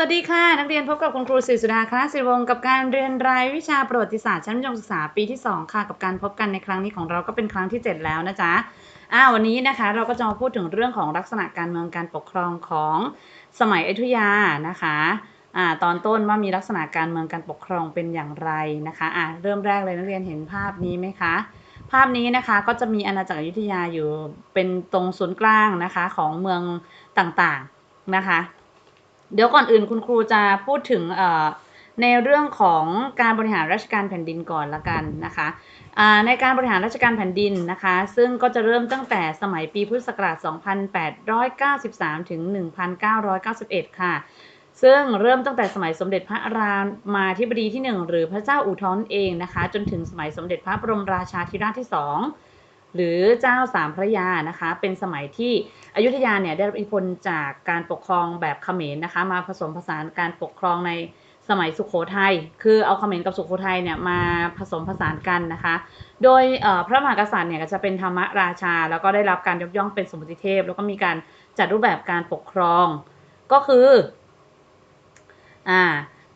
สวัสดีค่ะ นักเรียนพบกับคุณครูศิริสุดาคณะศิริวงศ์กับการเรียนรายวิชาประวัติศาสตร์ชั้นมัธยมศึกษาปีที่ 2 ค่ะ กับการพบกันในครั้งนี้ของเราก็เป็นครั้งที่ 7 แล้วนะจ๊ะอ่าวันนี้นะคะเราก็จะมาพูดถึงเรื่องของลักษณะการเมืองการปกครองของสมัยอยุธยานะคะอ่าตอนต้นว่ามีลักษณะการเมืองการปกครองเป็นอย่างไรนะคะอ่าเริ่มแรกเลยนักเรียนเห็นภาพนี้ไหมคะภาพนี้นะคะก็จะมีอาณาจักรอยุธยาอยู่เป็นตรงศูนย์กลางนะคะของเมืองต่างๆนะคะ เดี๋ยวก่อนอื่นคุณครูจะพูดถึงในเรื่องของการบริหารราชการแผ่นดินก่อนละกันนะคะในการบริหารราชการแผ่นดินนะคะ ซึ่งก็จะเริ่มตั้งแต่สมัยปีพุทธศักราช 2893 ถึง 1991 ค่ะ ซึ่งเริ่มตั้งแต่สมัยสมเด็จพระรามาธิบดีที่ 1 หรือพระเจ้าอู่ทองเองนะคะ จนถึงสมัยสมเด็จพระบรมราชาธิราชที่ 2 หรือเจ้าสามพระยานะคะ เป็นสมัยที่อยุธยาเนี่ยได้รับอิทธิพลจากการปกครองแบบเขมรนะคะ มาผสมผสานการปกครองในสมัยสุขโขทยัย คือเอาเขมรกับสุขโขทัยเนี่ยมาผสมผสานกันนะคะ โดยพระมหากษัตริย์เนี่ยจะเป็นธรรมราชา แล้วก็ได้รับการยกย่องเป็นสมุติเทพ แล้วก็มีการจัดรูปแบบการปกครอง ก็คือ อ่า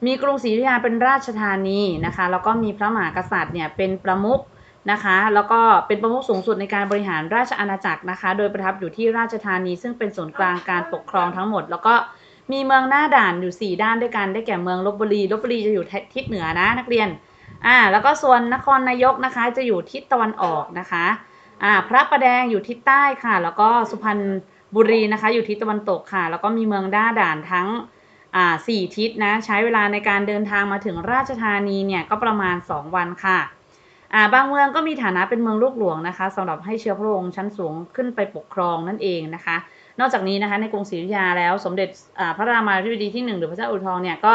มีกรุงศรีอยุธยาเป็นราชธานีนะคะ แล้วก็มีพระมหากษัตริย์เนี่ยเป็นประมุข นะคะ แล้วก็เป็นประมุขสูงสุดในการบริหารราชอาณาจักรนะคะ โดยประทับอยู่ที่ราชธานี ซึ่งเป็นศูนย์กลางการปกครองทั้งหมด แล้วก็มีเมืองหน้าด่านอยู่ 4 ด้านด้วยกัน ได้แก่เมืองลบบุรี ลบบุรีจะอยู่ทิศเหนือนะนักเรียน อ่า แล้วก็ส่วนนครนายกนะคะ จะอยู่ทิศตะวันออกนะคะ อ่า พระประแดงอยู่ทิศใต้ค่ะ แล้วก็สุพรรณบุรีนะคะ อยู่ทิศตะวันตกค่ะ แล้วก็มีเมืองหน้าด่านทั้งอ่าสี่ทิศนะ ใช้เวลาในการเดินทางมาถึงราชธานีเนี่ยก็ประมาณ 2 วันค่ะอ่า บางเมืองก็มีฐานะเป็นเมืองลูกหลวงนะคะสำหรับให้เชื้อพระองค์ชั้นสูงขึ้นไปปกครองนั่นเองนะคะ นอกจากนี้นะคะในกรุงศรีอยุธยาแล้วสมเด็จพระรามาธิบดีที่1หรือพระเจ้าอุทองเนี่ยก็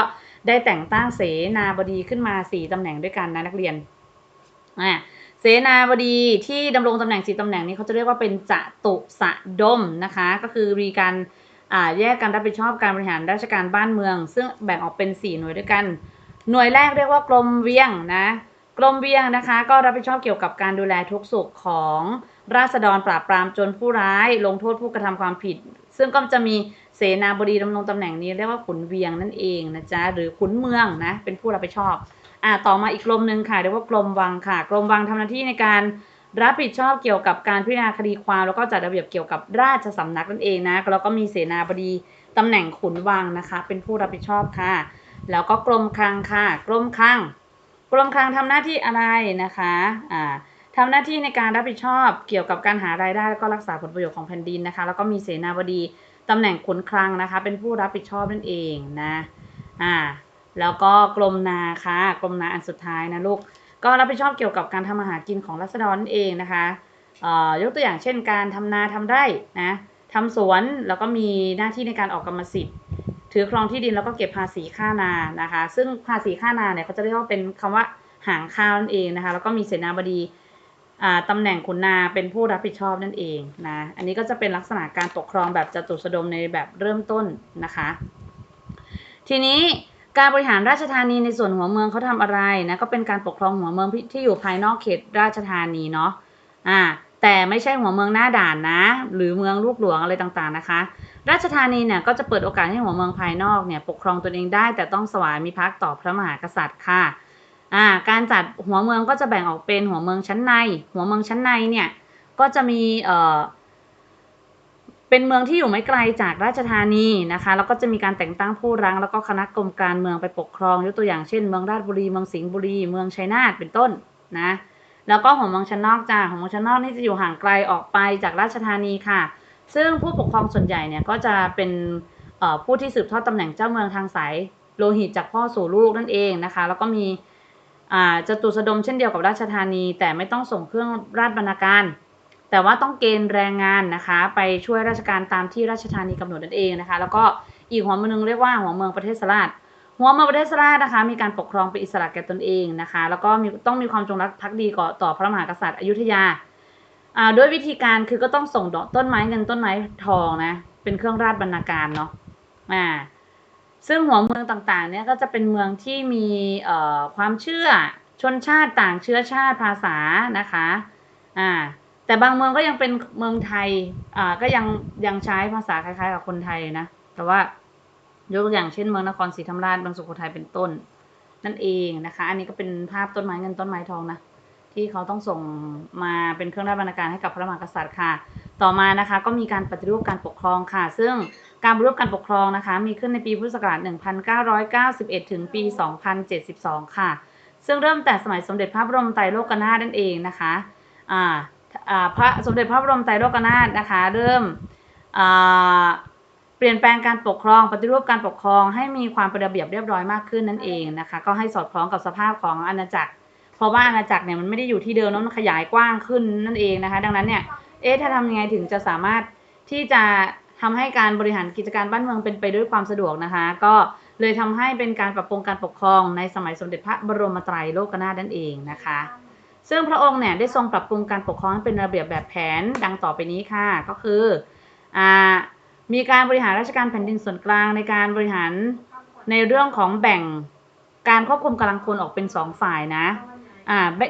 ได้แต่งตั้งเสนาบดีขึ้นมา 4ตำแหน่งด้วยกันนะนักเรียนอ่าเสนาบดีที่ดำรงตำแหน่งสี่ตำแหน่งนี้เขาจะเรียกว่าเป็นจตุสะดมนะคะ ก็คือมีการแยกการรับผิดชอบการบริหารราชการบ้านเมือง ซึ่งแบ่งออกเป็น 4 หน่วยด้วยกัน หน่วยแรกเรียกว่ากรมเวียงนะ กรมเวียงนะคะก็รับผิดชอบเกี่ยวกับการดูแลทุกสุขของราษฎรปราบปรามจนผู้ร้าย ลงโทษผู้กระทำความผิด ซึ่งก็จะมีเสนาบดีดำรงตำแหน่งนี้เรียกว่าขุนเวียงนั่นเองนะจ๊ะหรือขุนเมืองนะเป็นผู้รับผิดชอบอ่าต่อมาอีกกรมหนึ่งค่ะเรียกว่ากรมวังค่ะกรมวังทำหน้าที่ในการรับผิดชอบเกี่ยวกับการพิจารณาคดีความ แล้วก็จัดระเบียบเกี่ยวกับราชสำนักนั่นเองนะแล้วก็มีเสนาบดีตำแหน่งขุนวังนะคะ เป็นผู้รับผิดชอบค่ะ แล้วก็กรมคลังค่ะกรมคลัง กรมคลังทำหน้าที่อะไรนะคะอ่าทำหน้าที่ในการรับผิดชอบเกี่ยวกับการหารายได้และก็รักษาผลประโยชน์ของแผ่นดินนะคะ แล้วก็มีเสนาบดีตำแหน่งขนคลังนะคะ เป็นผู้รับผิดชอบนั่นเองนะอ่าแล้วก็กรมนาค่ะกรมนาอันสุดท้ายนะลูกก็รับผิดชอบเกี่ยวกับการทำอาหารกินของรัษฎรนั่นเองนะคะอ่อยกตัวอย่างเช่นการทำนาทำไร่นะทำสวนแล้วก็มีหน้าที่ในการออกกรรมสิทธิ์ ถือครองที่ดินแล้วก็เก็บภาษีค่านานะคะ ซึ่งภาษีค่านาเนี่ยเขาจะเรียกว่าเป็นคำว่าหางข้าวนั่นเองนะคะ แล้วก็มีเสนาบดีตำแหน่งขุนนาเป็นผู้รับผิดชอบนั่นเองนะ อันนี้ก็จะเป็นลักษณะการปกครองแบบจตุสดมในแบบเริ่มต้นนะคะ ทีนี้การบริหารราชธานีในส่วนหัวเมืองเขาทำอะไรนะก็เป็นการปกครองหัวเมืองที่อยู่ภายนอกเขตราชธานีเนาะอ่าแต่ไม่ใช่หัวเมืองหน้าด่านนะ หรือเมืองลูกหลวงอะไรต่างๆนะคะ ราชธานีเนี่ยก็จะเปิดโอกาสให้หัวเมืองภายนอกเนี่ยปกครองตนเองได้ แต่ต้องสวามีพักต่อพระมหากษัตริย์ค่ะอ่าการจัดหัวเมืองก็จะแบ่งออกเป็นหัวเมืองชั้นใน หัวเมืองชั้นในเนี่ยก็จะมีเอ่อเป็นเมืองที่อยู่ไม่ไกลจากราชธานีนะคะแล้วก็จะมีการแต่งตั้งผู้รัง แล้วก็คณะกรมการเมืองไปปกครองยกตัวอย่างเช่น เมืองราชบุรีเมืองสิงห์บุรีเมืองชัยนาทเป็นต้นนะแล้วก็หัวเมืองชั้นนอกจ้าหัวเมืองชั้นนอกนี่จะอยู่ห่างไกลออกไปจากราชธานีค่ะ ซึ่งผู้ปกครองส่วนใหญ่เนี่ยก็จะเป็นผู้ที่สืบทอดตำแหน่งเจ้าเมืองทางสายโลหิตจากพ่อสู่ลูกนั่นเองนะคะ แล้วก็มีจตุสดมเช่นเดียวกับราชธานี แต่ไม่ต้องส่งเครื่องราชบรรณาการ แต่ว่าต้องเกณฑ์แรงงานนะคะ ไปช่วยราชการตามที่ราชธานีกำหนดนั่นเองนะคะ แล้วก็อีกหัวเมืองนึงเรียกว่าหัวเมืองประเทศสลาดหัวเมืองประเทศสลาดนะคะ มีการปกครองเป็นอิสระแก่ตนเองนะคะ แล้วก็มีต้องมีความจงรักภักดีต่อพระมหากษัตริย์อยุธยา อ่าด้วยวิธีการคือก็ต้องส่งดอกต้นไม้เงินต้นไม้ทองนะ เป็นเครื่องราชบรรณาการเนาะอ่าซึ่งหัวเมืองต่างๆ เนี่ยก็จะเป็นเมืองที่มีเอ่อความเชื่อชนชาติต่างเชื้อชาติภาษานะคะอ่าแต่บางเมืองก็ยังเป็นเมืองไทยอ่าก็ยังยังใช้ภาษาคล้ายๆกับคนไทยนะแต่ว่ายกตัวอย่างเช่นเมืองนครศรีธรรมราชเมืองสุโขทัยเป็นต้น นั่นเองนะคะ อันนี้ก็เป็นภาพต้นไม้เงินต้นไม้ทองนะ ที่เขาต้องส่งมาเป็นเครื่องราชบรรณาการให้กับพระมหากษัตริย์ค่ะ ต่อมานะคะก็มีการปฏิรูปการปกครองค่ะ ซึ่งการปฏิรูปการปกครองนะคะ มีขึ้นในปีพุทธศักราช 1991 ถึงปี 2072 ค่ะ ซึ่งเริ่มแต่สมัยสมเด็จพระบรมไตรโลกนาถนั่นเองนะคะอ่าพระสมเด็จพระบรมไตรโลกนาถนะคะ เริ่มเปลี่ยนแปลงการปกครองปฏิรูปการปกครองให้มีความเป็นระเบียบเรียบร้อยมากขึ้นนั่นเองนะคะ ก็ให้สอดคล้องกับสภาพของอาณาจักร เพราะว่าอาณาจักรเนี่ยมันไม่ได้อยู่ที่เดิมแล้วมันขยายกว้างขึ้นนั่นเองนะคะ ดังนั้นเนี่ยเอ๊ะถ้าทำยังไงถึงจะสามารถที่จะทำให้การบริหารกิจการบ้านเมืองเป็นไปด้วยความสะดวกนะคะ ก็เลยทำให้เป็นการปรับปรุงการปกครองในสมัยสมเด็จพระบรมไตรโลกนาถนั่นเองนะคะ ซึ่งพระองค์เนี่ยได้ทรงปรับปรุงการปกครองให้เป็นระเบียบแบบแผนดังต่อไปนี้ค่ะ ก็คืออมีการบริหารราชการแผ่นดินส่วนกลางในการบริหารในเรื่องของแบ่งการควบคุมกำลังพลออกเป็นสองฝ่ายนะ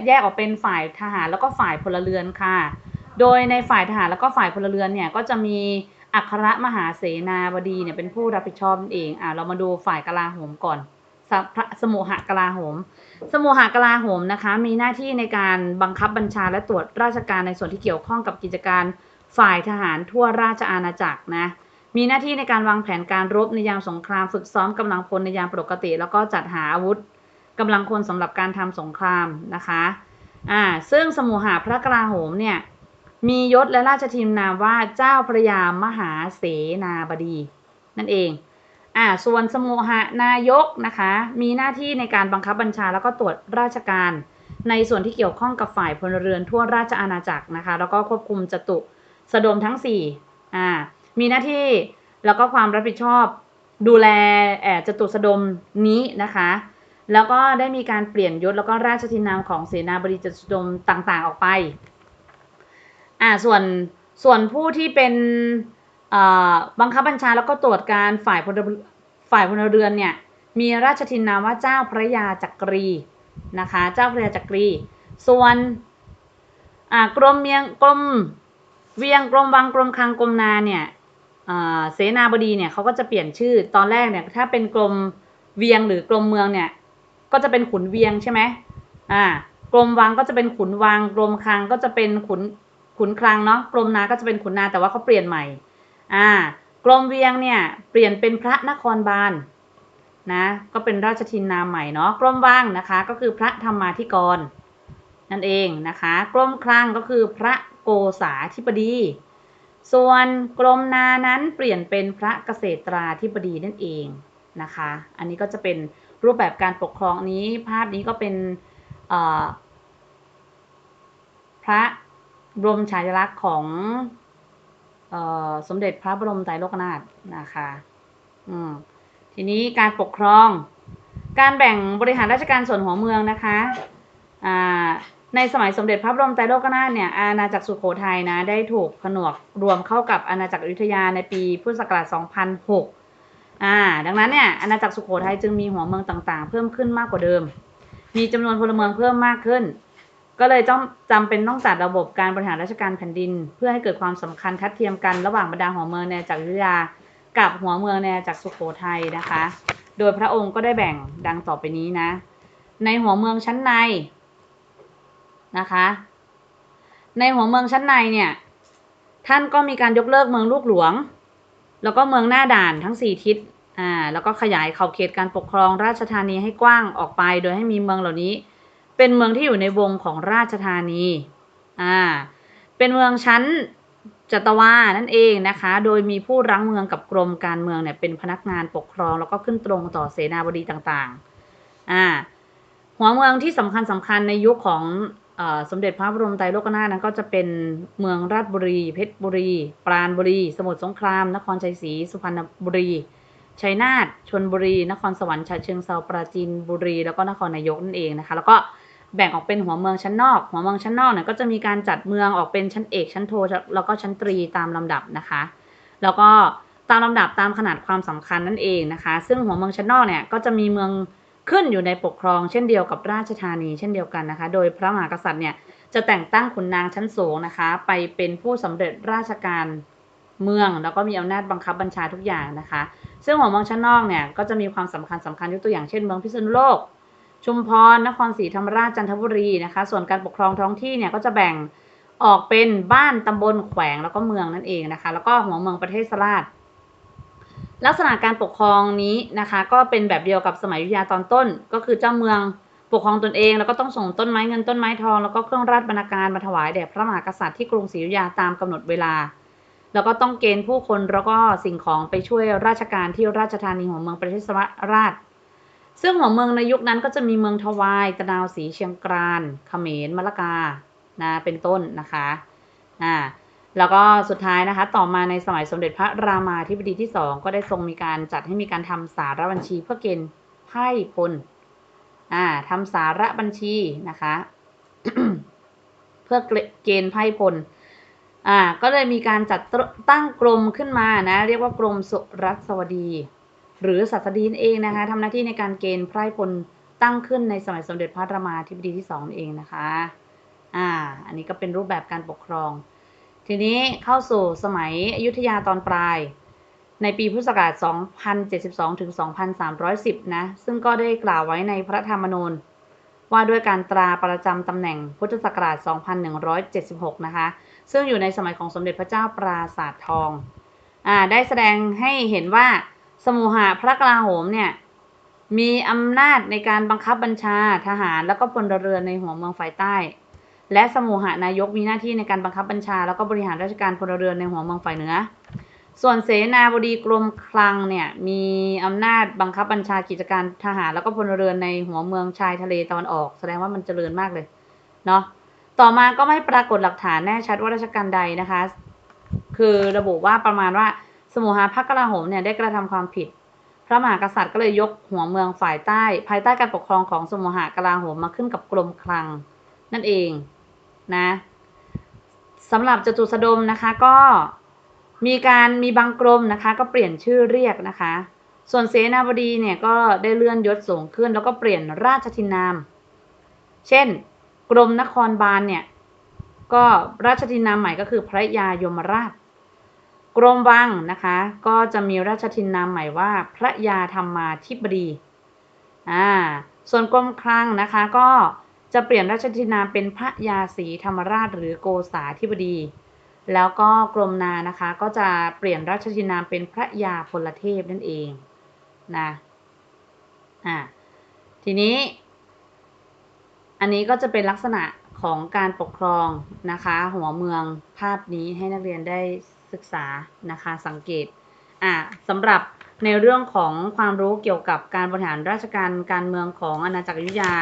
แยกออกเป็นฝ่ายทหารแล้วก็ฝ่ายพลเรือนค่ะ โดยในฝ่ายทหารแล้วก็ฝ่ายพลเรือนเนี่ยก็จะมีอัครมหาเสนาบดีเนี่ยเป็นผู้รับผิดชอบนั่นเองอ่าเรามาดูฝ่ายกลาโหมก่อนสสมุหกลาโหม สมุหกลาโหมนะคะ มีหน้าที่ในการบังคับบัญชาและตรวจราชการในส่วนที่เกี่ยวข้องกับกิจการฝ่ายทหารทั่วราชอาณาจักรนะ มีหน้าที่ในการวางแผนการรบในยามสงคราม ฝึกซ้อมกำลังพลในยามปกติ แล้วก็จัดหาอาวุธ กำลังพลสำหรับการทำสงครามนะคะอ่าซึ่งสมุหาพระกลาโหมเนี่ยมียศและราชทินนามว่าเจ้าพระยามหาเสนาบดี นั่นเองอ่าส่วนสมุหานายกนะคะมีหน้าที่ในการบังคับบัญชาแล้วก็ตรวจราชการ ในส่วนที่เกี่ยวข้องกับฝ่ายพลเรือนทั่วราชอาณาจักรนะคะแล้วก็ควบคุมจตุสดมทั้งสี่อ่ามีหน้าที่แล้วก็ความรับผิดชอบดูแลแอบจตุสดมนี้นะคะ แล้วก็ได้มีการเปลี่ยนยศแล้วก็ราชทินนามของเสนาบดีจตุดมต่างๆออกไป อ่าส่วนส่วนผู้ที่เป็นบังคับบัญชาแล้วก็ตรวจการฝ่ายพลฝ่ายพลเรือนเนี่ยมีราชทินนามว่าเจ้าพระยาจักรีนะคะเจ้าพระยาจักรี ส่วนกรมเมียงกรมเวียงกรมวังกรมคลังกรมนาเนี่ยเสนาบดีเนี่ยเขาก็จะเปลี่ยนชื่อตอนแรกเนี่ยถ้าเป็นกรมเวียงหรือกรมเมืองเนี่ย ก็จะเป็นขุนเวียงใช่ไหมอ่ากรมวังก็จะเป็นขุนวังกรมคลังก็จะเป็นขุนขุนคลังเนาะกรมนาก็จะเป็นขุนนาแต่ว่าเขาเปลี่ยนใหม่ อ่ากรมเวียงเนี่ยเปลี่ยนเป็นพระนครบาลนะก็เป็นราชทินนามใหม่เนาะกรมวังนะคะก็คือพระธรรมาธิกร นั่นเองนะคะกรมคลังก็คือพระโกษาธิบดี ส่วนกรมนานั้นเปลี่ยนเป็นพระเกษตราธิบดีนั่นเองนะคะ อันนี้ก็จะเป็น รูปแบบการปกครองนี้ ภาพนี้ก็เป็นพระบรมฉายาลักษณ์ของอสมเด็จพระบรมไตรโลกนาถนะคะทีนี้การปกครอง การแบ่งบริหารราชการส่วนหัวเมืองนะคะในสมัยสมเด็จพระบรมไตรโลกนาถเนี่ยอาณาจักรสุโขทัยนะได้ถูกผนวกรวมเข้ากับอาณาจักรอยุธยาในปีพุทธศักราช 2006 อ่า ดังนั้นเนี่ยอาณาจักรสุโขทัยจึงมีหัวเมืองต่างๆ เพิ่มขึ้นมากกว่าเดิม มีจำนวนพลเมืองเพิ่มมากขึ้น ก็เลยต้องจำเป็นต้องจัดระบบการบริหารราชการแผ่นดิน เพื่อให้เกิดความสำคัญทัดเทียมกันระหว่างบรรดาหัวเมืองในจักรยุธยา กับหัวเมืองในจักรสุโขทัยนะคะ โดยพระองค์ก็ได้แบ่งดังต่อไปนี้นะ ในหัวเมืองชั้นในนะคะ ในหัวเมืองชั้นในเนี่ย ท่านก็มีการยกเลิกเมืองลูกหลวง แล้วก็เมืองหน้าด่านทั้งสี่ทิศอ่าแล้วก็ขยายขอบเขตการปกครองราชธานีให้กว้างออกไป โดยให้มีเมืองเหล่านี้ เป็นเมืองที่อยู่ในวงของราชธานีอ่าเป็นเมืองชั้นจัตวานั่นเองนะคะ โดยมีผู้รั้งเมืองกับกรมการเมืองเนี่ยเป็นพนักงานปกครอง แล้วก็ขึ้นตรงต่อเสนาบดีต่างๆอ่าหัวเมืองที่สำคัญสำคัญในยุคของ สมเด็จพระบรมไตรโลกนาถนั้นก็จะเป็นเมืองราชบุรี เพชรบุรี ปราณบุรี สมุทรสงคราม นครชัยศรี สุพรรณบุรี ชัยนาทชนบุรี นครสวรรค์ฉะเชิงเทราปราจีนบุรี แล้วก็นครนายกนั่นเองนะคะ แล้วก็แบ่งออกเป็นหัวเมืองชั้นนอก หัวเมืองชั้นนอกเนี่ยก็จะมีการจัดเมืองออกเป็นชั้นเอก ชั้นโท แล้วก็ชั้นตรีตามลำดับนะคะ แล้วก็ตามลำดับตามขนาดความสำคัญนั่นเองนะคะ ซึ่งหัวเมืองชั้นนอกเนี่ยก็จะมีเมือง ขึ้นอยู่ในปกครองเช่นเดียวกับราชธานีเช่นเดียวกันนะคะ โดยพระมหากษัตริย์เนี่ยจะแต่งตั้งขุนนางชั้นสูงนะคะ ไปเป็นผู้สำเร็จราชการเมือง แล้วก็มีอำนาจบังคับบัญชาทุกอย่างนะคะ ซึ่งหัวเมืองชั้นนอกเนี่ยก็จะมีความสำคัญสำคัญยกตัวอย่างเช่นเมืองพิษณุโลก ชุมพรนครศรีธรรมราชจันทบุรีนะคะ ส่วนการปกครองท้องที่เนี่ยก็จะแบ่งออกเป็นบ้านตำบลแขวงแล้วก็เมืองนั่นเองนะคะ แล้วก็หัวเมืองประเทศสราช ลักษณะการปกครองนี้นะคะ ก็เป็นแบบเดียวกับสมัยอยุธยาตอนต้น ก็คือเจ้าเมืองปกครองตนเอง แล้วก็ต้องส่งต้นไม้เงินต้นไม้ทองแล้วก็เครื่องราชบรรณาการมาถวายแด่พระมหากษัตริย์ที่กรุงศรีอยุธยาตามกำหนดเวลา แล้วก็ต้องเกณฑ์ผู้คนแล้วก็สิ่งของไปช่วยราชการที่ราชธานีหัวเมืองประเทศสราช ซึ่งหัวเมืองในยุคนั้นก็จะมีเมืองทวายตะนาวศรีเชียงกรานเขมรมะละกานะเป็นต้นนะคะอ่า แล้วก็สุดท้ายนะคะ ต่อมาในสมัยสมเด็จพระรามาธิบดีที่สองก็ได้ทรงมีการจัดให้มีการทำสารบัญชีเพื่อเกณฑ์ไพ่พลอ่าทำสารบัญชีนะคะ เพื่อเกณฑ์ไพ่พลอ่าก็เลยมีการจัดตั้งกรมขึ้นมานะ เรียกว่ากรมสุรัสวดี หรือศัสดีนเองนะคะทำหน้าที่ในการเกณฑ์ไพร่พลตั้งขึ้นในสมัยสมเด็จพระรามาธิบดีที่สองเองนะคะ อ่า อันนี้ก็เป็นรูปแบบการปกครอง ทีนี้เข้าสู่สมัยอยุธยาตอนปลาย ในปีพุทธศักราช 2072 ถึง 2310 นะ ซึ่งก็ได้กล่าวไว้ในพระธรรมนูญ ว่าด้วยการตราประจำตำแหน่งพุทธศักราช 2176 นะคะ ซึ่งอยู่ในสมัยของสมเด็จพระเจ้าปราสาททอง อ่า ได้แสดงให้เห็นว่าสมุหะพระกลาโหมเนี่ยมีอำนาจในการบังคับบัญชาทหาร แล้วก็พลเรือนในหัวเมืองฝ่ายใต้ และสมุหานายกมีหน้าที่ในการบังคับบัญชา แล้วก็บริหารราชการพลเรือนในหัวเมืองฝ่ายเหนือ ส่วนเสนาบดีกรมคลังเนี่ยมีอำนาจบังคับบัญชากิจการทหารแล้วก็พลเรือนในหัวเมืองชายทะเลตะวันออก แสดงว่ามันเจริญมากเลยเนาะต่อมาก็ไม่ปรากฏหลักฐานแน่ชัดว่าราชการใดนะคะ คือระบุว่าประมาณว่าสมุหาพระกลาโหมเนี่ยได้กระทำความผิด พระมหากษัตริย์ก็เลยยกหัวเมืองฝ่ายใต้ ภายใต้การปกครองของสมุหากลาโหมมาขึ้นกับกรมคลัง นั่นเอง นะสำหรับจตุสดมนะคะก็มีการมีบางกรมนะคะ ก็เปลี่ยนชื่อเรียกนะคะ ส่วนเสนาบดีเนี่ยก็ได้เลื่อนยศสูงขึ้น แล้วก็เปลี่ยนราชทินนาม เช่น กรมนครบาลเนี่ยก็ราชทินนามใหม่ก็คือพระยายมราช กรมวังนะคะ ก็จะมีราชทินนามใหม่ว่าพระยาธรรมาธิบดีอ่าส่วนกรมคลังนะคะก็ จะเปลี่ยนราชทินนามเป็นพระยาศรีธรรมราชหรือโกษาธิบดี แล้วก็กรมนานะคะก็จะเปลี่ยนราชทินนามเป็นพระยาพลเทพนั่นเองนะอ่าทีนี้ อันนี้ก็จะเป็นลักษณะของการปกครองนะคะ หัวเมืองภาพนี้ให้นักเรียนได้ศึกษานะคะสังเกตอ่าสำหรับในเรื่องของความรู้เกี่ยวกับการบริหารราชการการเมืองของอาณาจักรยุธยา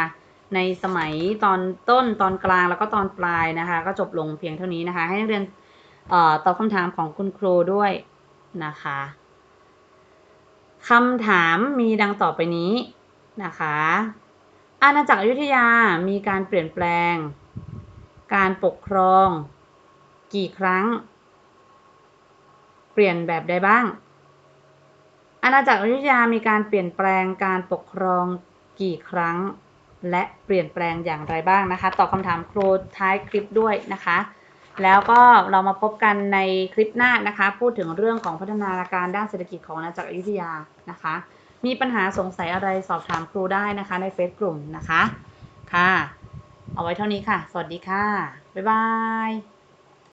ในสมัยตอนต้นตอนกลางแล้วก็ตอนปลายนะคะ ก็จบลงเพียงเท่านี้นะคะ ให้นักเรียนออตอบคำถามของคุณครูด้วยนะคะคำถามมีดังต่อไปนี้นะคะอาณาจักรอยุธยามีการเปลี่ยนแปลง การปกครอง กี่ครั้ง เปลี่ยนแบบใดบ้าง อาณาจักรอยุธยามีการเปลี่ยนแปลงการปกครองกี่ครั้ง และเปลี่ยนแปลงอย่างไรบ้างนะคะ ตอบคำถามครูท้ายคลิปด้วยนะคะ แล้วก็เรามาพบกันในคลิปหน้านะคะ พูดถึงเรื่องของพัฒนาการด้านเศรษฐกิจของอาณาจักรอยุธยานะคะ มีปัญหาสงสัยอะไรสอบถามครูได้นะคะในเฟซกลุ่มนะคะค่ะ เอาไว้เท่านี้ค่ะ สวัสดีค่ะ บ๊ายบาย